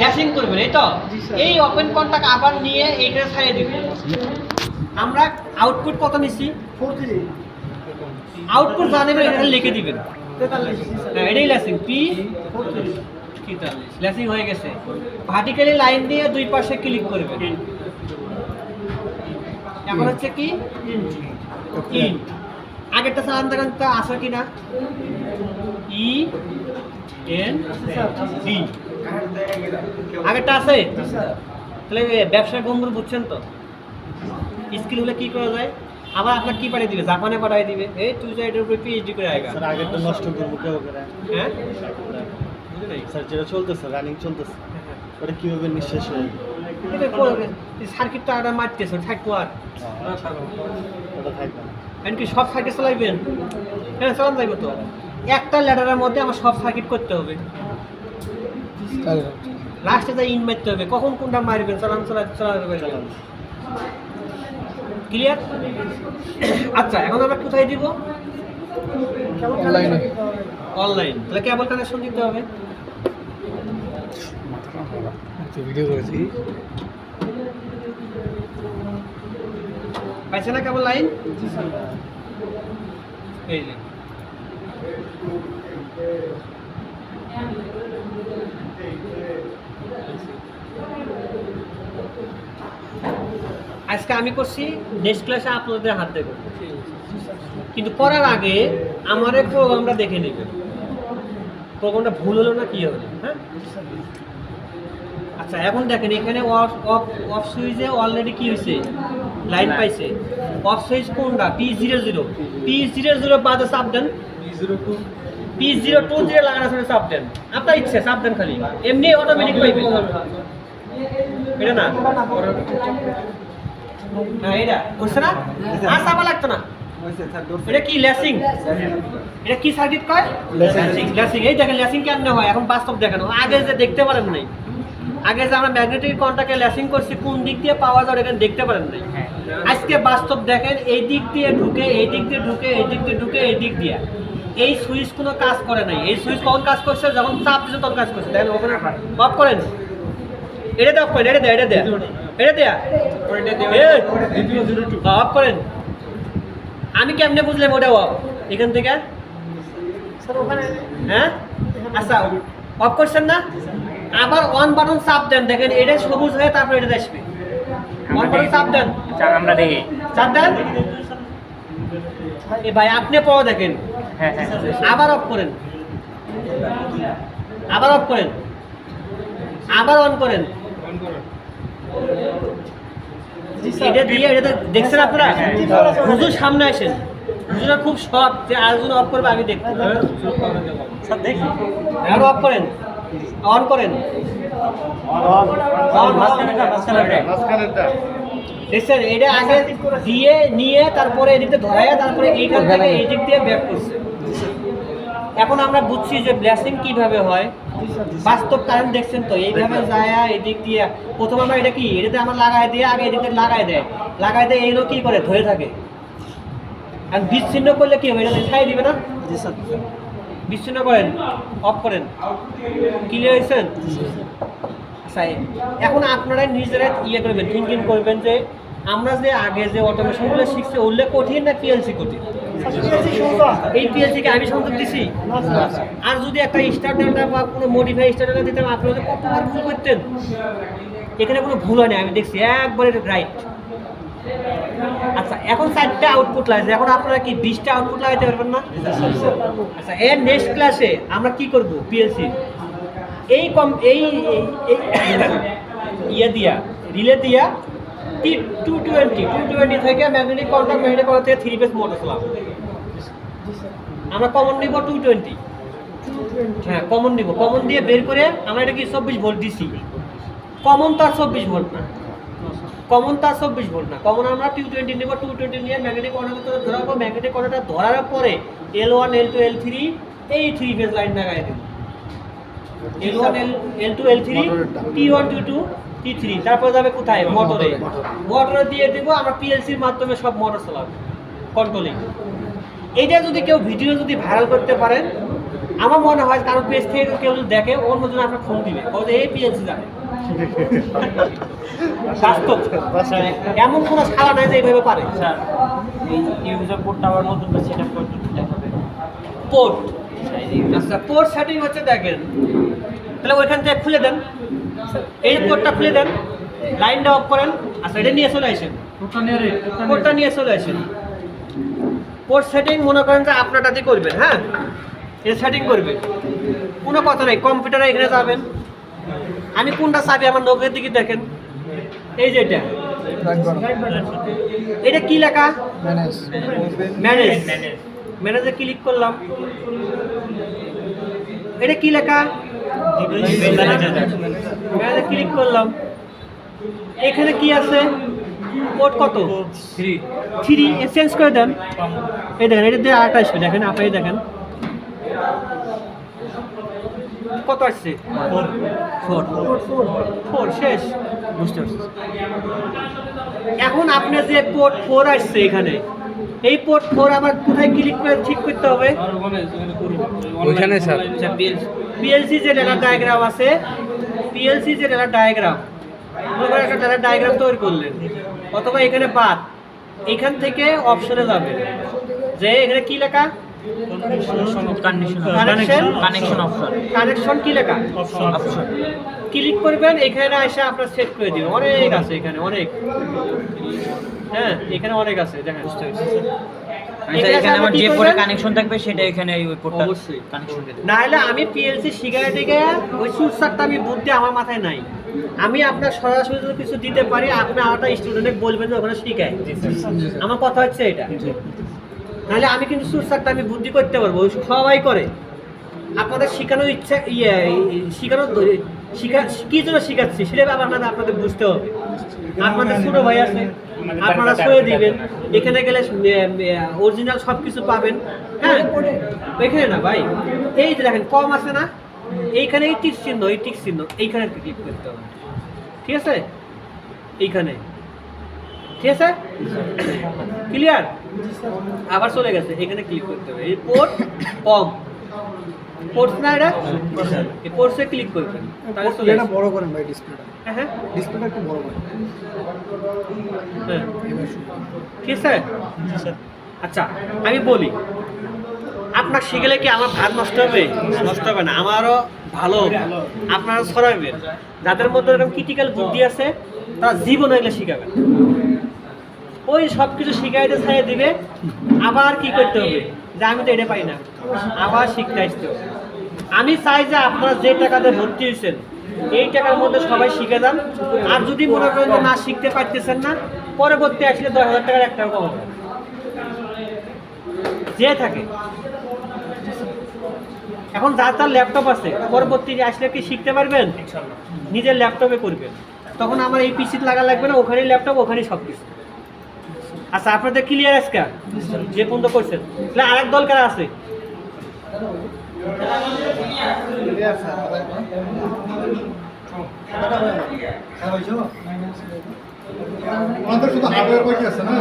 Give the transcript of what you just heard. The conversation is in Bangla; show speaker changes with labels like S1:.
S1: ল্যাসিং করবেন এই তো? এই ওপেন কন্টাক্ট আবার নিয়ে এইটা ছাড়িয়ে দিবেন। আমরা আউটপুট কত
S2: থ্রি
S1: আউটপুট জানেবেন এখানে লিখে দিবেন। হ্যাঁ এটাই ল্যাসিং পি তেতাল্লিশ ল্যাসিং হয়ে গেছে। ভার্টিক্যালি লাইন দিয়ে দুই পাশে ক্লিক করবেন। এখন হচ্ছে কি? ইন্ট আগেরটা চালান দেখেন তো আছে কিনা? ই এন ডি আগেরটা আছে? তাহলে এ ব্যবসার গম্বুর বুঝছেন তো? স্কিল হলে কি করা যায়? আবার আপনার কি পাঠিয়ে দিবে? জাপানে পাঠিয়ে দিবে। এই তুই যা এটার উপরে পিএইচডি করে আয়গা
S3: স্যার আগেরটা নষ্ট করব কেউ করে।
S1: হ্যাঁ?
S3: স্যার যেটা চলতেছে রানিং চলতেছে ওটা কীভাবে নিঃশেষ হয়ে?
S1: সার্কিটটা আটা মারতেছে থাকব আর
S3: ওটা থাকবে
S1: এমনকি সব সার্কিট চালাইবেন? হ্যাঁ চালান যাইব তো। একটা ল্যাডারের মধ্যে আমার সব সার্কিট করতে হবে। লাস্টে যা ইন মারতে হবে। কখন কোনটা মারবেন? চালান চালা চালাতে পারবেন ক্লিয়ার আচ্ছা এখন আমরা কোথায় দিব?
S2: অনলাইনে
S1: অনলাইন তাহলে কেবল কানেকশন দিতে হবে।
S2: ভিডিও করেছি।
S1: পাইছে না কেবল লাইন এই যে। আজকে আমি করছি নেক্সট ক্লাসে আপনাদের হাত দেবো। কিন্তু করার আগে আমার প্রোগ্রামটা দেখে নেবেন। প্রোগ্রামটা ভুল হলো না কি হলো? হ্যাঁ? আচ্ছা এখন দেখেন, এখানে অফ অফ অফ সুইচে অলরেডি কি হয়েছে লাইন পাইছে। অফ সুইচ কোনটা? P zero zero P zero zero বাদে then P zero two zero লাগানো আছে চাপ দেন আপনার ইচ্ছে চাপ দেন খালি। এমনি অটোমেটিক পাইবে। এটা না? হ্যাঁ এটা। বুঝছে না? আর চাপা লাগতো না। এটা কি ল্যাসিং? এটা কি সার্কিট কয়? ল্যাসিং। ল্যাসিং এই দেখেন ল্যাসিং কেমনে হয়? এখন বাস্তব দেখানো। আগে যে দেখতে পারেন নাই। আগে যে আমরা ম্যাগনেটিক কন্টাকে ল্যাসিং করছি কোন দিক দিয়ে পাওয়া যায় এখানে দেখতে পারেন নাই। আজকে বাস্তব দেখেন এই দিক দিয়ে ঢুকে এই দিক দিয়ে ঢুকে এই দিক দিয়ে ঢুকে এই দিক দিয়ে। এই সুইচ কোনো কাজ করে নাই। এই সুইচ কখন কাজ করছে? যখন চাপ দিচ্ছে তখন কাজ করছে। দেখেন ওখানে অফ করেন। এটা দেওয়া করেন এটা দেয়া এটা দেয়া। এটা দেয়া। অফ করেন। আমি কেমনে বুঝলাম ওটা অফ? এখান থেকে? হ্যাঁ? আচ্ছা অফ করছেন না? আবার অন বাটন চাপ দেন। দেখেন এটা সবুজ হয়ে তারপর এটা আসবে। অন বাটন চাপ দেন।
S4: আমরা দেখি।
S1: চাপ দেন? এ ভাই আপনি পড়া দেখেন।
S4: হ্যাঁ হ্যাঁ।
S1: আবার অফ করেন। আবার অফ করেন। আবার অন করেন। এটা দিয়ে এটা দেখছেন আপনারা? হুজুর সামনে আসেন। হুজুরা খুব শখ যে আরেকজন অফ করবে আমি দেখব।
S4: স্যার দেখি।
S1: আরও অফ করেন। অন করেন। দেখছেন এটা আগে দিয়ে নিয়ে তারপরে এদিকে ধরায় তারপরে এইখান থেকে এই দিক দিয়ে ব্যাক করছে। এখন আমরা বুঝছি যে ব্লেসিং কীভাবে হয়। বাস্তব কারণ দেখছেন তো এইভাবে যায় এদিক দিয়ে প্রথম আমরা এটা কি এটাতে আমরা লাগাই দিয়ে আগে এদিকে লাগাই দেয়। লাগাই দেয় এইগুলো কি করে? ধরে থাকে। আর বিচ্ছিন্ন করলে কি হবে? এটা ছাই দিবে না? বিচ্ছিন্ন করেন অফ করেন। ক্লিয়ার হয়েছেন আচ্ছা এখন আপনারা নিজেরাই ইয়ে করবেন থিঙ্কিং করবেন যে আমরা যে আগে যে অটোমেশনগুলো শিখছি ওগুলো কঠিন না পিএলসি কঠিন? এই পিএলসিকে আমি আর যদি একটা স্টার বা কোনো মডিফাই স্টার ডেল্টা দিতাম আপনারা কতবার ভুল করতেন। এখানে কোনো ভুল হয়নি, আমি দেখছি, একবারে রাইট আচ্ছা এখন চারটা আউটপুট লাগছে এখন আপনারা কি বিশটা আউটপুট লাগাইতে পারবেন না? আচ্ছা এর নেক্সট ক্লাসে আমরা কি করব পিএলসি? এই কম, এই ইয়ে দিয়া রিলে দিয়া T two twenty two twenty থেকে ম্যাগনেটিক কন্ট্যাক্ট ম্যাগনেটিক কন্ট্যাক্ট থেকে থ্রি পেস মোটর চালাবো। আমরা কমন নিব টু টোয়েন্টি হ্যাঁ কমন নিব। কমন দিয়ে বের করে আমরা এটা কি চব্বিশ ভোল্ট দিছি। কমন তো আর চব্বিশ ভোল্ট না। কমন তার চব্বিশ ভোল্ট না। কমন আমরা টু টোয়েন্টি নেব টু টোয়েন্টি নিয়ে ম্যাগনেটিক কন্ডাক্টর ধরাবো ম্যাগনেটিক কন্ডাক্টর ধরার পরে L one L two L three এই থ্রি ফেজ লাইন লাগাই দেবো। L one L L two L three. T one two two T three তারপরে যাবে কোথায়? মোটরে। মোটরে। দিয়ে দেবো আমরা পিএলসির মাধ্যমে সব মোটর চালাবো। কন্ট্রোলিং এইটা যদি কেউ ভিডিও যদি ভাইরাল করতে পারেন আমার মনে হয় কারও পেজ থেকে কেউ যদি দেখে অন্য জন আপনার ফোন দিবে। ও যে এই পিএনসি জানে বাস্তব। এমন কোনো শালা নাই যে এইভাবে পারে।
S4: স্যার এই ইউজার কোডটা আবার নতুন করে সেট আপ দেখাবে।
S1: পোর্ট আচ্ছা পোর্ট সেটিং হচ্ছে দেখেন। তাহলে ওইখান থেকে খুলে দেন। এই পোর্টটা খুলে দেন। লাইনটা অফ করেন। আচ্ছা এটা নিয়ে চলে আসেন। পোর্টটা নিয়ে চলে আসেন। পোর্ট সেটিং মনে করেন যে আপনারটাতে করবেন হ্যাঁ? এ সেটিং করবেন কোনো কথা নেই কম্পিউটারে এখানে যাবেন। আমি কোনটা চাবি আমার নখের দিকে দেখেন। এই যে এটা। এটা কি লেখা?
S2: ম্যানেজ
S1: ম্যানেজ
S4: ম্যানেজ
S1: ম্যানেজে ক্লিক করলাম। এটা কি লেখা? ম্যানেজে ক্লিক করলাম। এখানে কি আছে? কোড কত? থ্রি থ্রি চেঞ্জ করে দেন। এই দেখেন এটা দিয়ে আরেকটা আসবে। দেখেন আপনি দেখেন। কত আসছে? ফোর ফোর শেষ।
S4: বুঝতে পারছি।
S1: এখন আপনার যে পোর্ট ফোর আসছে এখানে এই পোর্ট ফোর আবার কোথায় ক্লিক করে ঠিক করতে হবে?
S2: ওইখানে স্যার।
S1: পিএলসি যে ডেটা ডায়াগ্রাম আছে পিএলসি যে ডেটা ডায়াগ্রাম একটা ডেটা ডায়াগ্রাম তৈরি করলেন। অথবা এখানে বাদ। এখান থেকে অপশনে যাবে। যে এখানে কি লেখা?
S4: কানেকশন অপশন
S1: কানেকশন কি লেখা?
S4: অপশন
S1: ক্লিক করবেন এখানে এসে আপনার সেট করে দিবেন অনেক আছে এখানে অনেক। হ্যাঁ এখানে অনেক আছে দেখেন।
S4: আচ্ছা এখানে আমার যে পোর্টে কানেকশন থাকবে সেটা এখানে ওই পোর্টটা
S1: অবশ্যই।
S4: কানেকশন করে দেবে।
S1: না হলে আমি পিএলসি শিখাই থেকে ওই সুরসারটা আমি বুদ্ধি আমার মাথায় নাই। আমি আপনার সরাসরি যদি কিছু দিতে পারি আপনি আমারটা স্টুডেন্টকে বলবেন যে ওখানে শিখায়। আমার কথা হচ্ছে এটা। নাহলে আমি কিন্তু সুরসারটা আমি বুদ্ধি করতে পারব সবাই করে। আপনাদের শেখানোর ইচ্ছা ইয়ে শেখানোর শিখা কি জন্য শেখাচ্ছি সেটা আপনাদের আপনাদের বুঝতে হবে। আপনাদের ছোটো ভাই আছে আপনারা সয়ে দিবেন। এখানে গেলে অরিজিনাল সব কিছু পাবেন। হ্যাঁ এখানে না ভাই এই যে দেখেন কম আছে না? এইখানে এই টিক চিহ্ন এই টিক চিহ্ন এইখানে ক্লিক করতে হবে। ঠিক আছে? এইখানে। ঠিক আছে? ক্লিয়ার আবার চলে গেছে এখানে ক্লিক করতে হবে। এই পোর্ট কম পোর্টস না এটা? এই পোর্টসে ক্লিক করবেন। তাহলে চলে
S2: এটা বড় করেন ভাই ডিসপ্লেটা
S1: হ্যাঁ হ্যাঁ।
S2: ডিসপ্লেটা একটু বড় করেন।
S1: হ্যাঁ। ঠিক আছে? আচ্ছা আমি বলি। আপনার শিখলে কি আমার ভাত নষ্ট হবে? নষ্ট হবে না, আমারও ভালো। আপনারা ছড়াবেন যাদের মধ্যে এরকম ক্রিটিক্যাল বুদ্ধি আছে, তারা জীবনে এগুলো শিখাবেন ওই সব কিছু শিখাইতে ছাড়িয়ে দিবে, আবার কি করতে হবে? যে আমি তো এটা পাই না। আবার শিখতে আসতে আমি চাই যে আপনারা যে টাকাতে ভর্তি হয়েছেন, এই টাকার মধ্যে সবাই শিখে যান। আর যদি মনে করেন যে না, শিখতে পারতেছেন না, পরবর্তী আসলে দশ হাজার টাকার একটা কম যে থাকে। এখন যার তার ল্যাপটপ আছে পরবর্তী আসলে কি শিখতে পারবেন? নিজের ল্যাপটপে করবেন। তখন আমার এই পিসিতে লাগা লাগবে না ওখানেই ল্যাপটপ ওখানেই সব কিছু আচ্ছা আপনাদের ক্লিয়ার আজকে যে পর্যন্ত করছেন। তাহলে আরেক দল কারা আছে?
S5: শুধু হার্ডওয়্যার বই আছে না?